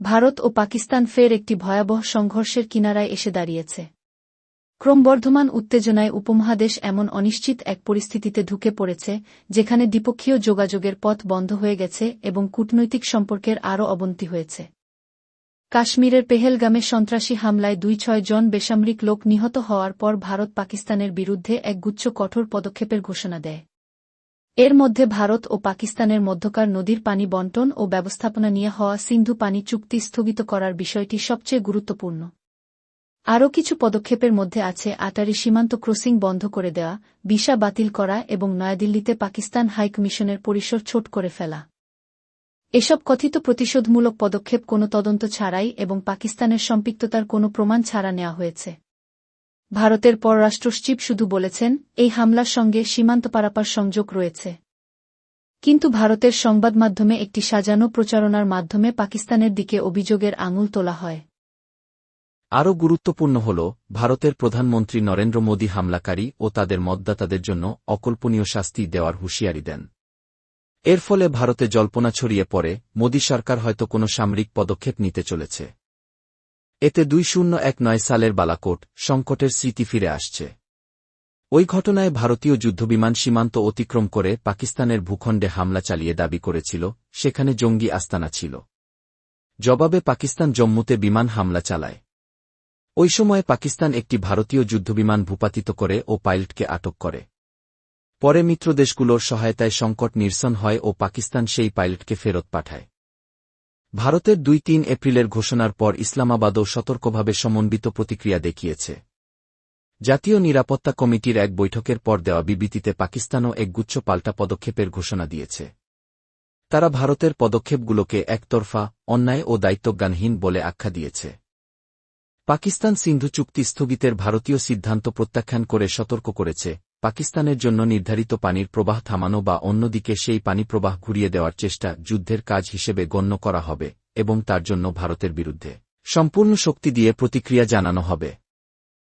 ভারত ও পাকিস্তান ফের একটি ভয়াবহ সংঘর্ষের কিনারায় এসে দাঁড়িয়েছে। ক্রমবর্ধমান উত্তেজনায় উপমহাদেশ এমন অনিশ্চিত এক পরিস্থিতিতে ঢুকে পড়েছে, যেখানে দ্বিপক্ষীয় যোগাযোগের পথ বন্ধ হয়ে গেছে এবং কূটনৈতিক সম্পর্কের আরও অবনতি হয়েছে। কাশ্মীরের পেহেলগামে সন্ত্রাসী হামলায় দুই ছয় জন বেসামরিক লোক নিহত হওয়ার পর ভারত পাকিস্তানের বিরুদ্ধে এক গুচ্ছ কঠোর পদক্ষেপের ঘোষণা দেয়। এর মধ্যে ভারত ও পাকিস্তানের মধ্যকার নদীর পানি বন্টন ও ব্যবস্থাপনা নিয়ে হওয়া সিন্ধু পানি চুক্তি স্থগিত করার বিষয়টি সবচেয়ে গুরুত্বপূর্ণ। আরও কিছু পদক্ষেপের মধ্যে আছে আটারি সীমান্ত ক্রসিং বন্ধ করে দেওয়া, ভিসা বাতিল করা এবং নয়াদিল্লিতে পাকিস্তান হাইকমিশনের পরিসর ছোট করে ফেলা। এসব কথিত প্রতিশোধমূলক পদক্ষেপ কোনো তদন্ত ছাড়াই এবং পাকিস্তানের সম্পৃক্ততার কোনো প্রমাণ ছাড়া নেওয়া হয়েছে। ভারতের পররাষ্ট্র সচিব শুধু বলেছেন, এই হামলার সঙ্গে সীমান্ত পারাপার সংযোগ রয়েছে। কিন্তু ভারতের সংবাদ মাধ্যমে একটি সাজানো প্রচারণার মাধ্যমে পাকিস্তানের দিকে অভিযোগের আঙুল তোলা হয়। আরও গুরুত্বপূর্ণ হল, ভারতের প্রধানমন্ত্রী নরেন্দ্র মোদী হামলাকারী ও তাদের মতদাতাদের জন্য অকল্পনীয় শাস্তি দেওয়ার হুঁশিয়ারি দেন। এর ফলে ভারতে জল্পনা ছড়িয়ে পড়ে, মোদী সরকার হয়তো কোনো সামরিক পদক্ষেপ নিতে চলেছে। এতে দুই শূন্য এক নয় সালের বালাকোট সংকটের স্মৃতি ফিরে আসছে। ওই ঘটনায় ভারতীয় যুদ্ধবিমান সীমান্ত অতিক্রম করে পাকিস্তানের ভূখণ্ডে হামলা চালিয়ে দাবি করেছিল, সেখানে জঙ্গি আস্তানা ছিল। জবাবে পাকিস্তান জম্মুতে বিমান হামলা চালায়। ওই সময়ে পাকিস্তান একটি ভারতীয় যুদ্ধবিমান ভূপাতিত করে ও পাইলটকে আটক করে। পরে মিত্রদেশগুলোর সহায়তায় সংকট নিরসন হয় ও পাকিস্তান সেই পাইলটকে ফেরত পাঠায়। ভারতের দুই তিন এপ্রিলের ঘোষণার পর ইসলামাবাদও সতর্কভাবে সমন্বিত প্রতিক্রিয়া দেখিয়েছে। জাতীয় নিরাপত্তা কমিটির এক বৈঠকের পর দেওয়া বিবৃতিতে পাকিস্তানও একগুচ্ছ পাল্টা পদক্ষেপের ঘোষণা দিয়েছে। তারা ভারতের পদক্ষেপগুলোকে একতরফা, অন্যায় ও দায়িত্বজ্ঞানহীন বলে আখ্যা দিয়েছে। পাকিস্তান সিন্ধু চুক্তি স্থগিতের ভারতীয় সিদ্ধান্ত প্রত্যাখ্যান করে সতর্ক করেছে পাকিস্তানের জন্য নির্ধারিত পানির প্রবাহ থামানো বা অন্যদিকে সেই পানি প্রবাহ ঘুরিয়ে দেওয়ার চেষ্টা যুদ্ধের কাজ হিসেবে গণ্য করা হবে এবং তার জন্য ভারতের বিরুদ্ধে। সম্পূর্ণ শক্তি দিয়ে প্রতিক্রিয়া জানানো হবে।